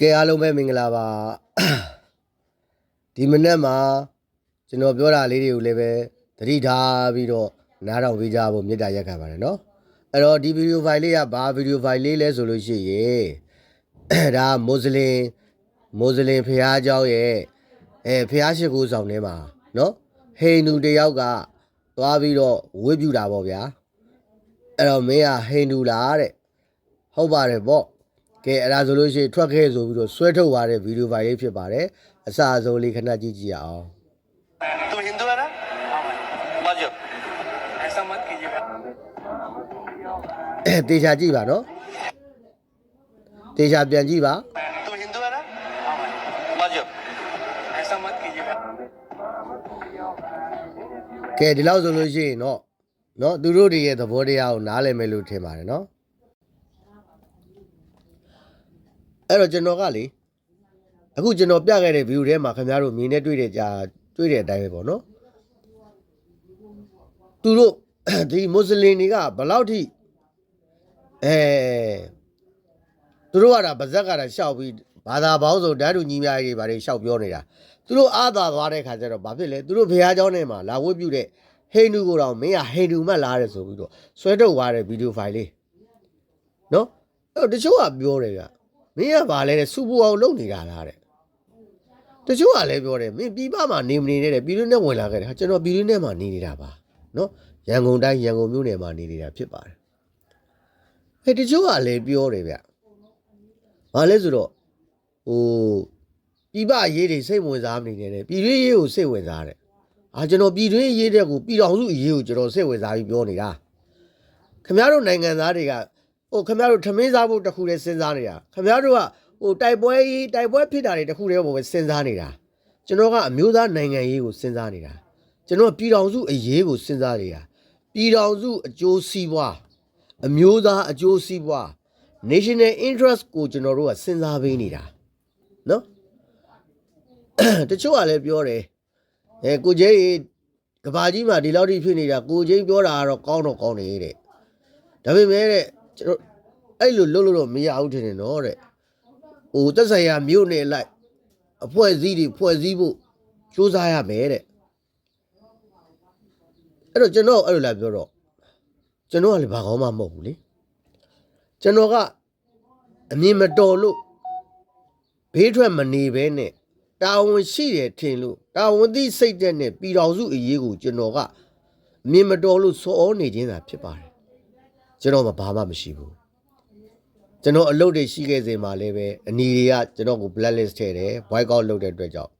ကဲအားလုံးပဲမင်္ဂလာပါဒီမနေ့မှာကျွန်တော်ပြောတာလေးတွေကိုလည်းပဲသတိထားပြီးတော့နားထောင်ပေးကြဖို့မေတ္တာရက်ခံပါတယ်နော်အဲ့တော့ဒီဗီဒီယိုဖိုင်လေးကဘာဗီဒီယိုဖိုင်လေးလဲဆိုလို့ရှိရင်ဒါမွတ်စလင်မွတ်စလင်ဖះเจ้าရဲ့အဲဖះရှိခိုးဆောင်ထဲမှာနော်ဟိန္ဒူတယောက်ကသွားပြီးတော့ဝတ်ပြုတာပေါ့ဗျာအဲ့တော့မင်းကဟိန္ဒူလားတဲ့ဟုတ်ပါတယ်ပေါ့ ကဲအဲ့ဒါဆိုလို့ရှိရင်ထွက်ခဲ့ဆိုပြီးတော့ဆွဲထုတ်သွားတဲ့ဗီဒီယိုဖိုင်လေးဖြစ်ပါတယ်အစအဆုံးလေးခဏကြည့်ကြည့်ရအောင် तुम हिंदू है ना बाजो ऐसा मत कीजिएगा တေချာကြည့်ပါနော်တေချာပြန်ကြည့်ပါ तुम हिंदू है ना बाजो ऐसा मत कीजिएगा ကဲဒီလောက်ဆိုလို့ရှိရင်တော့နော်သူတို့တွေရဲ့သဘောတရားကိုနားလည်မယ်လို့ထင်ပါတယ်နော် အဲ့တော့ကျွန်တော်ကလေအခုကျွန်တော်ပြခဲ့တဲ့ဗီဒီယိုထဲမှာခင်ဗျားတို့မြင်နေတွေ့တဲ့ကြာတွေ့တဲ့အတိုင်းပဲပေါ့နော်သူတို့ဒီမွတ်စလင်တွေကဘယ်လောက်ထိအဲသူတို့ကဒါဗဇက်ကဒါရှောက်ပြီးဘာသာပေါင်းစုံဓာတ်တူညီများတွေဘာတွေရှောက်ပြောနေတာသူတို့အာသာသွားတဲ့ခါကျတော့ဘာဖြစ်လဲသူတို့ဘုရားကျောင်းထဲမှာလာဝတ်ပြုတဲ့ဟိန္ဒူကိုတော့မင်းကဟိန္ဒူမှတ်လာတယ်ဆိုပြီးတော့ဆွဲထုတ်သွားတဲ့ဗီဒီယိုဖိုင်လေးနော်အဲ့တော့တချို့ကပြောတယ်က မင်းကဘာလဲတဲ့စူပူအောင်လုပ်နေတာလားတဲ့တချို့ကလည်းပြောတယ်မင်းပြည်ပမှာနေမနေနဲ့တဲ့ပြည်တွင်းနဲ့ဝင်လာခဲ့တယ်ဟာကျွန်တော်ပြည်တွင်းနဲ့မှာနေနေတာပါနော်ရန်ကုန်တိုင်းရန်ကုန်မြို့နယ်မှာနေနေတာဖြစ်ပါတယ်ဟဲ့တချို့ကလည်းပြောတယ်ဗျဘာလဲဆိုတော့ဟိုပြည်ပရေးတွေစိတ်ဝင်စားမနေနဲ့တဲ့ပြည်တွင်းရေးကိုစိတ်ဝင်စားတယ်အာကျွန်တော်ပြည်တွင်းရေးတဲ့ကိုပြည်တော်စုအရေးကိုကျွန်တော်စိတ်ဝင်စားပြီးပြောနေတာခင်ဗျားတို့နိုင်ငံသားတွေက ဟိုခင်ဗျားတို့ထမင်းစားဖို့တခုတည်းစဉ်းစားနေတာခင်ဗျားတို့ကဟိုတိုက်ပွဲရေးတိုက်ပွဲဖြစ်တာတွေတခုတည်းပေါ်ပဲစဉ်းစားနေတာကျွန်တော်ကအမျိုးသားနိုင်ငံရေးကိုစဉ်းစားနေတာကျွန်တော်ကပြည်တော်စုအရေးကိုစဉ်းစားနေတာပြည်တော်စုအကျိုးစီးပွားအမျိုးသားအကျိုးစီးပွား national interest ကိုကျွန်တော်တို့ကစဉ်းစားပေးနေတာနော်တချို့ကလည်းပြောတယ်အဲကိုကျဲကြီးကဘာကြီးမှာဒီလောက်ထိဖြစ်နေတာကိုကျင်းပြောတာကတော့ကောင်းတော့ကောင်းနေတဲ့ဒါပေမဲ့တဲ့ ကျွန်တော်အဲ့လိုလုပ်လို့တော့မရဘူးထင်တယ်နော်တဲ့ဟိုသက်ဆိုင်ရာမြို့နယ်လိုက်အဖွဲ့အစည်းတွေဖွဲ့စည်းဖို့စူးစမ်းရမယ်တဲ့အဲ့တော့ကျွန်တော်အဲ့လိုလာပြောတော့ကျွန်တော်ကလည်းဘာကောင်းမှမဟုတ်ဘူးလေကျွန်တော်ကအမြင်မတော်လို့ဘေးထွက်မနေဘဲနဲ့တာဝန်ရှိတယ်ထင်လို့တာဝန်သိစိတ်တဲ့နဲ့ပြည်တော်စုအရေးကိုကျွန်တော်ကအမြင်မတော်လို့စော်နေခြင်းသာဖြစ်ပါတယ် ကျွန်တော်မှဘာမှမရှိဘူးကျွန်တော်အလုပ်တွေရှိခဲ့စဉ်မှာလည်းပဲအနီတွေကကျွန်တော်ကို blacklist ထည့်တယ် boycott လုပ်တဲ့အတွက်ကြောင့်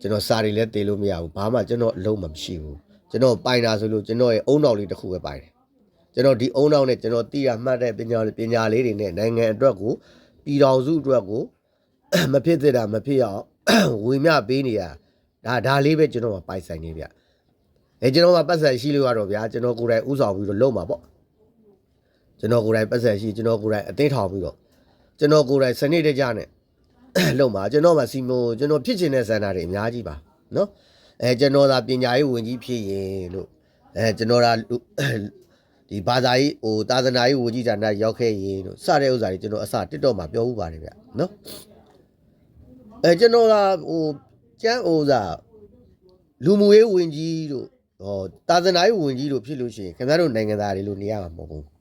ကျွန်တော်စာတွေလည်းတည်လို့မရဘူးဘာမှကျွန်တော်အလုပ်မှမရှိဘူးကျွန်တော်ပိုင်တာဆိုလို့ကျွန်တော်ရဲ့အုံနောက်လေးတစ်ခုပဲပိုင်တယ်ကျွန်တော်ဒီအုံနောက်နဲ့ကျွန်တော်သိရမှတ်တဲ့ပညာပညာလေးတွေနဲ့နိုင်ငံအတွက်ကိုပြည်တော်စုအတွက်ကိုမဖြစ်သေးတာမဖြစ်အောင်ဝေမျှပေးနေရဒါဒါလေးပဲကျွန်တော်ကပိုင်ဆိုင်နေဗျအဲကျွန်တော်ကပတ်သက်ရှိလို့ရတော့ဗျာကျွန်တော်ကိုယ်တိုင်ဥဆောင်ပြီးတော့လုပ်မှာပေါ့ ကျွန်တော်ကိုယ်တိုင်ပတ်သက်ရှိကျွန်တော်ကိုယ်တိုင်အသိထောင်ပြီးတော့ကျွန်တော်ကိုယ်တိုင်စနစ်တကျနဲ့လုပ်မှာကျွန်တော်မှစီမိုကျွန်တော်ဖြစ်ချင်တဲ့စန္ဒာတွေအများကြီးပါနော်အဲကျွန်တော်သာပညာရေးဝန်ကြီးဖြစ်ရင်လို့အဲကျွန်တော်သာလူဒီဘာသာရေးဟိုသာသနာရေးဝန်ကြီးဌာနရောက်ခဲ့ရင်လို့စတဲ့ဥစ္စာတွေကျွန်တော်အစတစ်တော့မှပြောဥပါတယ်ဗျနော်အဲကျွန်တော်ကဟိုကျန်းဥစားလူမှုရေးဝင်ကြီးတို့ဟောတာသနာရေးဝင်ကြီးတို့ဖြစ်လို့ရှိရင်ခင်ဗျားတို့နိုင်ငံသားတွေလို့နေရမှာမဟုတ်ဘူး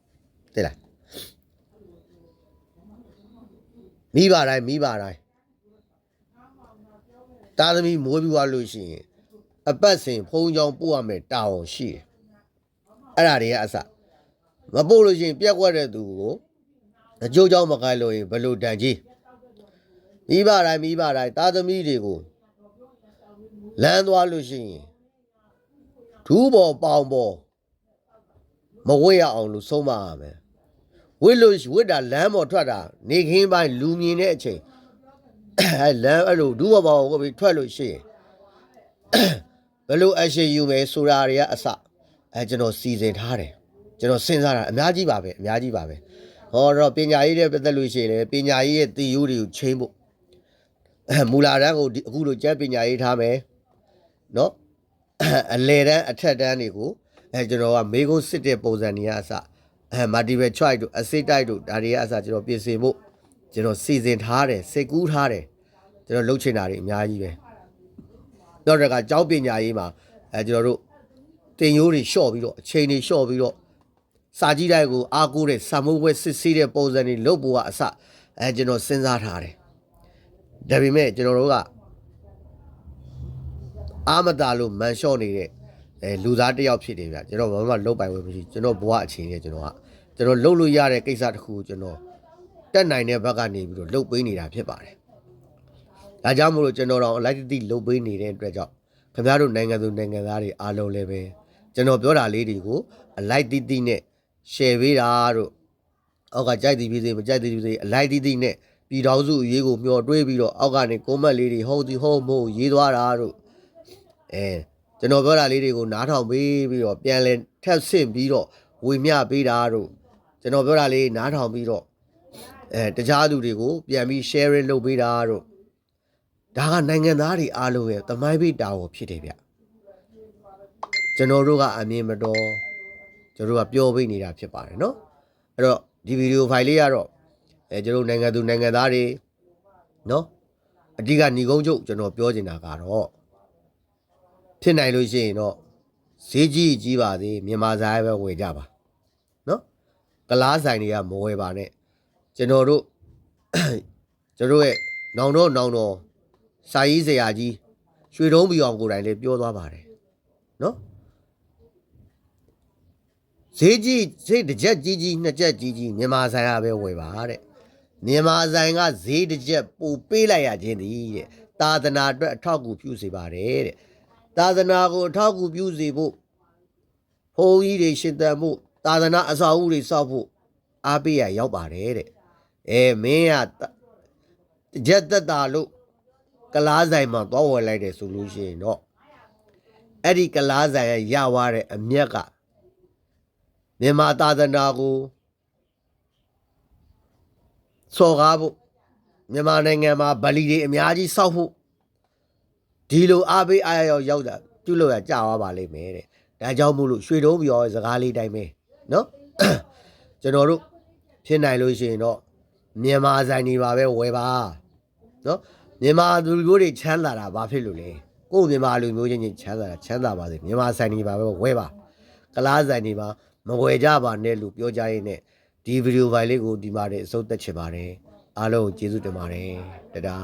သိလားမိဘတိုင်းမိဘတိုင်းတာသမီမွေးပြီးသွားလို့ရှိရင်အပတ်စဉ်ဖုံးကြောင်ပို့ရမယ်တာဝန်ရှိတယ်အဲ့ဒါတွေကအစမပို့လို့ရှိရင် ပြက်ကွက်တဲ့သူကိုအကျိုးကြောင့်မကိုင်းလို့ရင်ဘယ်လိုတန်ကြီးမိဘတိုင်းမိဘတိုင်းသားသမီးတွေကိုလမ်းသွားလို့ရှိရင်ဒူးပေါ်ပေါင်ပေါ်မဝတ်ရအောင်လို့ဆုံးမရမယ် ဝတ်လို့ဝတ်တာလမ်းပေါ်ထွက်တာနေခင်းပိုင်းလူမြင်တဲ့အချိန်အဲလမ်းအဲ့လိုဒူးပေါ်ပေါင်ကိုပြီးထွက်လို့ရှိရင်ဘယ်လိုအရှိယူမယ်ဆိုတာတွေကအစအဲကျွန်တော်စီစဉ်ထားတယ်ကျွန်တော်စဉ်းစားတာအများကြီးပါပဲအများကြီးပါပဲဟောတော့ပညာရေးတဲ့ပတ်သက်လို့ရှိရင်လည်းပညာရေးရဲ့တည်ယူတွေကိုချိန်ဖို့ အဲမူလာတန်းကိုဒီအခုလိုကျက်ပညာရေးထားမယ်เนาะအလေတန်းအထက်တန်းတွေကိုအဲကျွန်တော်ကမေကုန်းစစ်တဲ့ပုံစံတွေကအစ အဲ multiple choice တို့ acid type တို့ဒါတွေကအစကျွန်တော်ပြင်ဆင်ဖို့ကျွန်တော်စီစဉ်ထားတယ်စိတ်ကူးထားတယ်ကျွန်တော်လှုပ်ချင်တာတွေအများကြီးပဲနောက်တစ်ခါကျောင်းပညာရေးမှာအဲကျွန်တော်တို့တင်ရိုးတွေလျှော့ပြီးတော့အချိန်တွေလျှော့ပြီးတော့စာကြည့်တိုက်ကိုအားကိုးတဲ့စာမုံဘွဲစစ်ဆေးတဲ့ပုံစံတွေလုပ်ဖို့ကအစအဲကျွန်တော်စဉ်းစားထားတယ်ဒါပေမဲ့ကျွန်တော်တို့ကအာမတာလို့မန်လျှော့နေတဲ့ အဲလူသားတစ်ယောက်ဖြစ်နေဗျကျွန်တော်ဘာမှလုပ်ပိုင်ဝင်မရှိကျွန်တော်ဘဝအချိန်နဲ့ကျွန်တော်ကကျွန်တော်လုပ်လို့ရတဲ့ကိစ္စတစ်ခုကိုကျွန်တော်တက်နိုင်တဲ့ဘက်ကနေပြီးတော့လုပ်ပေးနေတာဖြစ်ပါတယ်ဒါကြောင့်မို့လို့ကျွန်တော်တော့အလိုက်တတိလုပ်ပေးနေတဲ့အတွက်ကြောင့်ခင်ဗျားတို့နိုင်ငံသူနိုင်ငံသားတွေအားလုံးလည်းပဲကျွန်တော်ပြောတာလေးတွေကိုအလိုက်တတိနဲ့ share ပေးတာတို့အောက်ကကြိုက်သည်ဖြစ်စေမကြိုက်သည်ဖြစ်စေအလိုက်တတိနဲ့ပြည်တော်စုအရေးကိုမျှော်တွေးပြီးတော့အောက်ကနေကွန်မန့်လေးတွေဟုတ်သည်ဟုတ်မဟုတ်ရေးသွားတာတို့အဲ ကျွန်တော်ပြောတာလေးတွေကိုနားထောင်ပေးပြီးတော့ပြန်လဲထပ်ဆင့်ပြီးတော့ဝေမျှပေးတာတို့ကျွန်တော်ပြောတာလေးနားထောင်ပြီးတော့အဲတခြားသူတွေကိုပြန်ပြီး sharing လုပ်ပေးတာတို့ဒါကနိုင်ငံသားတွေအားလုံးရဲ့သမိုင်းပိတာကိုဖြစ်တယ်ဗျကျွန်တော်တို့ကအမြင်မတော်ကျွန်တော်တို့ကပြောပေးနေတာဖြစ်ပါတယ်เนาะအဲ့တော့ဒီဗီဒီယိုဖိုင်လေးကတော့အဲကျွန်တော်တို့နိုင်ငံသူနိုင်ငံသားတွေเนาะအဓိကညီကုန်းချုပ်ကျွန်တော်ပြောချင်တာကတော့ ဖြစ်နိုင်လို့ရှိရင်တော့ဈေးကြီးကြီးပါသေးမြန်မာစားပဲဝယ်ကြပါနော်ကလားဆိုင်တွေကမဝယ်ပါနဲ့ကျွန်တော်တို့ကျွန်တော်တို့ရဲ့နောင်တော့နောင်တော့စာရေးဆရာကြီးရွှေတုံးပီအောင်ကိုယ်တိုင်လည်းပြောသွားပါတယ်နော်ဈေးကြီးဈေးတစ်ချက်ကြီးကြီးနှစ်ချက်ကြီးကြီးမြန်မာဆိုင်ကပဲဝယ်ပါတဲ့မြန်မာဆိုင်ကဈေးတစ်ချက်ပိုပေးလိုက်ရခြင်းသည်တဲ့သာသနာအတွက်အထောက်အကူပြုစေပါတယ်တဲ့ သာသနာကိုအထောက်အကူပြုစေဖို့ဘုန်းကြီးတွေရှင်သန်ဖို့သာသနာအစာအုပ်တွေစောက်ဖို့အားပေးရရောက်ပါတယ်တဲ့အဲမင်းကတကြက်သက်တာလို့ကလားဆိုင်မှာသွားဝယ်လိုက်တယ်ဆိုလို့ရှိရင်တော့အဲ့ဒီကလားဆိုင်ရရသွားတဲ့အမျက်ကမြန်မာသာသနာကိုစော်ကားဖို့မြန်မာနိုင်ငံမှာဗလီတွေအများကြီးစောက်ဖို့ ဒီလိုအားပေးအားရရောက်ရောက်တာပြုတ်လို့ရကြာသွားပါလိမ့်မယ်တဲ့ဒါကြောင့်မို့လို့ရွှေတုံးပြောစကားလေးတိုင်းပဲနော်ကျွန်တော်တို့ဖြစ်နိုင်လို့ရှိရင်တော့မြန်မာဆိုင်တွေပါပဲဝယ်ပါနော်မြန်မာလူမျိုးတွေချမ်းသာတာဘာဖြစ်လို့လဲကို့မြန်မာလူမျိုးချင်းချင်းချမ်းသာတာချမ်းသာပါစေမြန်မာဆိုင်တွေပါပဲဝယ်ပါကလားဆိုင်တွေပါမဝယ်ကြပါနဲ့လို့ပြောကြရင်းနဲ့ဒီဗီဒီယိုဖိုင်လေးကိုဒီမှာတည်းအဆုံးသက်ချင်ပါတယ်အားလုံးကိုကျေးဇူးတင်ပါတယ်တဒါ